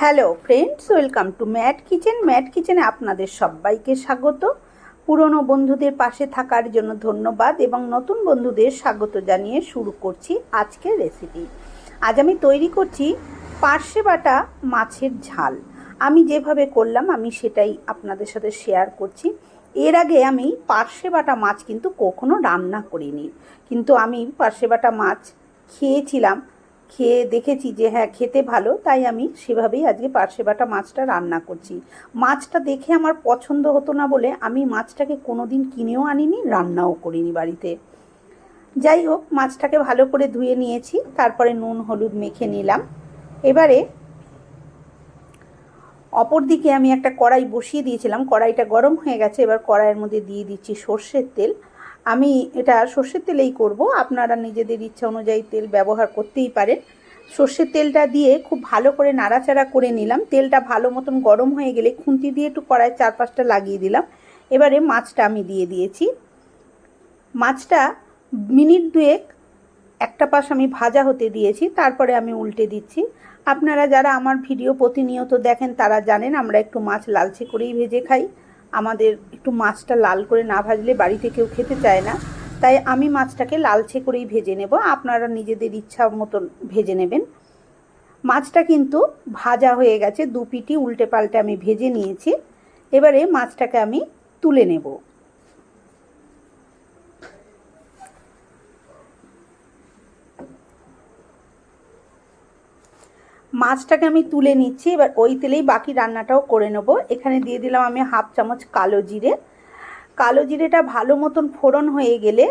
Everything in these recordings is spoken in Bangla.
Hello friends, welcome to Mat kitchen. Mat কিচেনে আপনাদের সবাইকে স্বাগত। পুরনো বন্ধুদের পাশে থাকার জন্য ধন্যবাদ এবং নতুন বন্ধুদের স্বাগত জানিয়ে শুরু করছি আজকের রেসিপি আজ আমি তৈরি করছি পার্শে বাটা মাছের ঝাল। আমি যেভাবে করলাম, আমি সেটাই আপনাদের সাথে শেয়ার করছি। এর আগে আমি পার্শে বাটা মাছ কিন্তু কখনো রান্না করিনি। কিন্তু আমি পার্শে বাটা মাছ খেয়েছিলাম। খেয়ে দেখেছি যে হ্যাঁ খেতে ভালো, তাই আমি সেভাবেই আজকে পার্শে বাটা মাছটা রান্না করছি। মাছটা দেখে আমার পছন্দ হতো না বলে আমি মাছটাকে কোনো দিন কিনেও আনিনি, রান্নাও করিনি বাড়িতে। যাই হোক, মাছটাকে ভালো করে ধুয়ে নিয়েছি, তারপরে নুন, হলুদ মেখে নিলাম। এবারে অপর দিকে আমি একটা কড়াই বসিয়ে দিয়েছিলাম, কড়াইটা গরম হয়ে গেছে, এবার কড়াইয়ের মধ্যে দিয়ে দিচ্ছি সর্ষের তেল। আমি এটা সর্ষের তেলেই করব। আপনারা নিজেদের ইচ্ছা অনুযায়ী তেল ব্যবহার করতেই পারেন। সর্ষের তেলটা দিয়ে খুব ভালো করে নাড়াচাড়া করে নিলাম। তেলটা ভালো মতন গরম হয়ে গেলে খুন্তি দিয়ে একটু কড়াইয়ের চারপাশটা লাগিয়ে দিলাম। এবারে মাছটা আমি দিয়ে দিয়েছি। মাছটা মিনিট দুয়েক একটা পাশ আমি ভাজা হতে দিয়েছি, তারপরে আমি উল্টে দিচ্ছি। আপনারা যারা আমার ভিডিও প্রতিনিয়ত দেখেন তারা জানেন আমরা একটু মাছ লালচে করেই ভেজে খাই। আমাদের একটু মাছটা লাল করে না ভাজলে বাড়িতে কেউ খেতে চায় না। তাই আমি মাছটাকে লালচে করেই ভেজে নেব। আপনারা নিজেদের ইচ্ছা মতন ভেজে নেবেন। মাছটা কিন্তু ভাজা হয়ে গেছে। দু পিটি উল্টে পাল্টে আমি ভেজে নিয়েছি। এবারে মাছটাকে আমি তুলে নেব। মাছটাকে আমি তুলে নিচ্ছি, এবার ওই তেলেই বাকি রান্নাটাও করে নেব। এখানে দিয়ে দিলাম আমি হাফ চামচ কালো জিরে। কালো জিরেটা ভালো মতন ফোড়ন হয়ে গেলে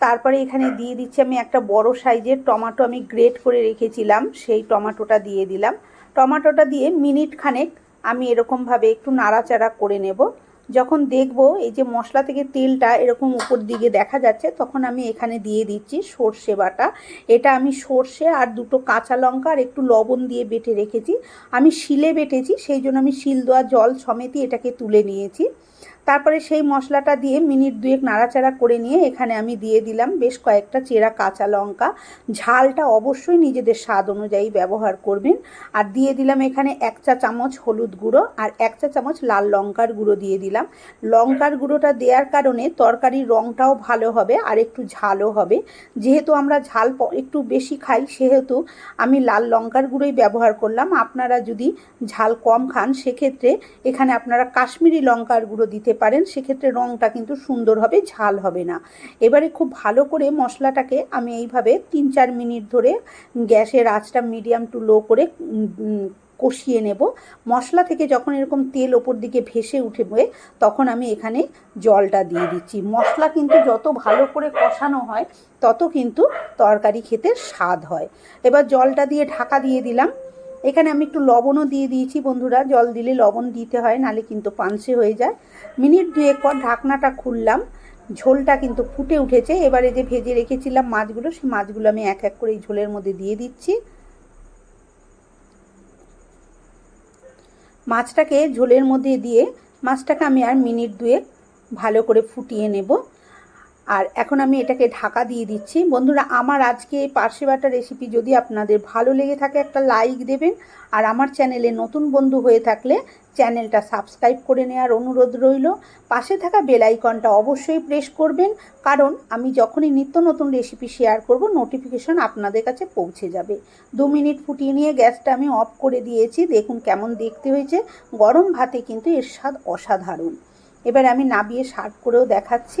তারপরে এখানে দিয়ে দিচ্ছি আমি একটা বড় সাইজের টমাটো আমি গ্রেট করে রেখেছিলাম, সেই টমাটোটা দিয়ে দিলাম। টমাটোটা দিয়ে মিনিট খানেক আমি এরকমভাবে একটু নাড়াচাড়া করে নেব। যখন দেখব এই যে মশলা থেকে তেলটা এরকম উপর দিকে দেখা যাচ্ছে, তখন আমি এখানে দিয়ে দিচ্ছি সর্ষে বাটা। এটা আমি সর্ষে আর দুটো কাঁচা লঙ্কা আর একটু লবণ দিয়ে বেটে রেখেছি। আমি শিলে বেটেছি, সেই জন্য আমি শিল দেওয়া জল সমেতই এটাকে তুলে নিয়েছি। তারপরে সেই মশলাটা দিয়ে মিনিট দুয়েক নাড়াচাড়া করে নিয়ে এখানে আমি দিয়ে দিলাম বেশ কয়েকটা চেরা কাঁচা লঙ্কা। ঝালটা অবশ্যই নিজেদের স্বাদ অনুযায়ী ব্যবহার করবেন। আর দিয়ে দিলাম এখানে এক চা চামচ হলুদ গুঁড়ো আর এক চা চামচ লাল লঙ্কার গুঁড়ো দিয়ে দিলাম। লঙ্কার গুঁড়োটা দেওয়ার কারণে তরকারির রঙটাও ভালো হবে আর একটু ঝালও হবে। যেহেতু আমরা ঝাল একটু বেশি খাই, সেহেতু আমি লাল লঙ্কার গুঁড়োই ব্যবহার করলাম। আপনারা যদি ঝাল কম খান, সেক্ষেত্রে এখানে আপনারা কাশ্মীরি লঙ্কার গুঁড়ো দিতে পারেন। সেক্ষেত্রে রঙটা কিন্তু সুন্দর হবে, ঝাল হবে না। এবারে খুব ভালো করে মশলাটাকে আমি এইভাবে তিন চার মিনিট ধরে গ্যাসের আঁচটা মিডিয়াম টু লো করে কষিয়ে নেব। মশলা থেকে যখন এরকম তেল ওপর দিকে ভেসে উঠবে, তখন আমি এখানে জলটা দিয়ে দিচ্ছি। মশলা কিন্তু যত ভালো করে কষানো হয়, তত কিন্তু তরকারি খেতে স্বাদ হয়। এবার জলটা দিয়ে ঢাকা দিয়ে দিলাম। এখানে আমি একটু লবণও দিয়ে দিয়েছি বন্ধুরা। জল দিলে লবণ দিতে হয়, নালে কিন্তু পানসে হয়ে যায়। মিনিট দুয়েক পর ঢাকনাটা খুললাম। ঝোলটা কিন্তু ফুটে উঠেছে। এবারে যে ভেজে রেখেছিলাম মাছগুলো, সেই মাছগুলো আমি এক এক করে এই ঝোলের মধ্যে দিয়ে দিচ্ছি। মাছটাকে ঝোলের মধ্যে দিয়ে মাছটাকে আমি আর মিনিট দুয়ে ভালো করে ফুটিয়ে নেব। আর এখন আমি এটাকে ঢাকা দিয়ে দিচ্ছি। বন্ধুরা, আমার আজকে এই পার্শে বাটা রেসিপি যদি আপনাদের ভালো লেগে থাকে, একটা লাইক দেবেন। আর আমার চ্যানেলে নতুন বন্ধু হয়ে থাকলে চ্যানেলটা সাবস্ক্রাইব করে নেওয়ার অনুরোধ রইল। পাশে থাকা বেল আইকনটা অবশ্যই প্রেস করবেন। কারণ আমি যখনই নিত্য নতুন রেসিপি শেয়ার করব নোটিফিকেশন আপনাদের কাছে পৌঁছে যাবে। দু মিনিট ফুটিয়ে নিয়ে গ্যাসটা আমি অফ করে দিয়েছি। দেখুন কেমন দেখতে হয়েছে। গরম ভাতে কিন্তু এর স্বাদ অসাধারণ। এবার আমি নাবিয়ে সার্ভ করেও দেখাচ্ছি।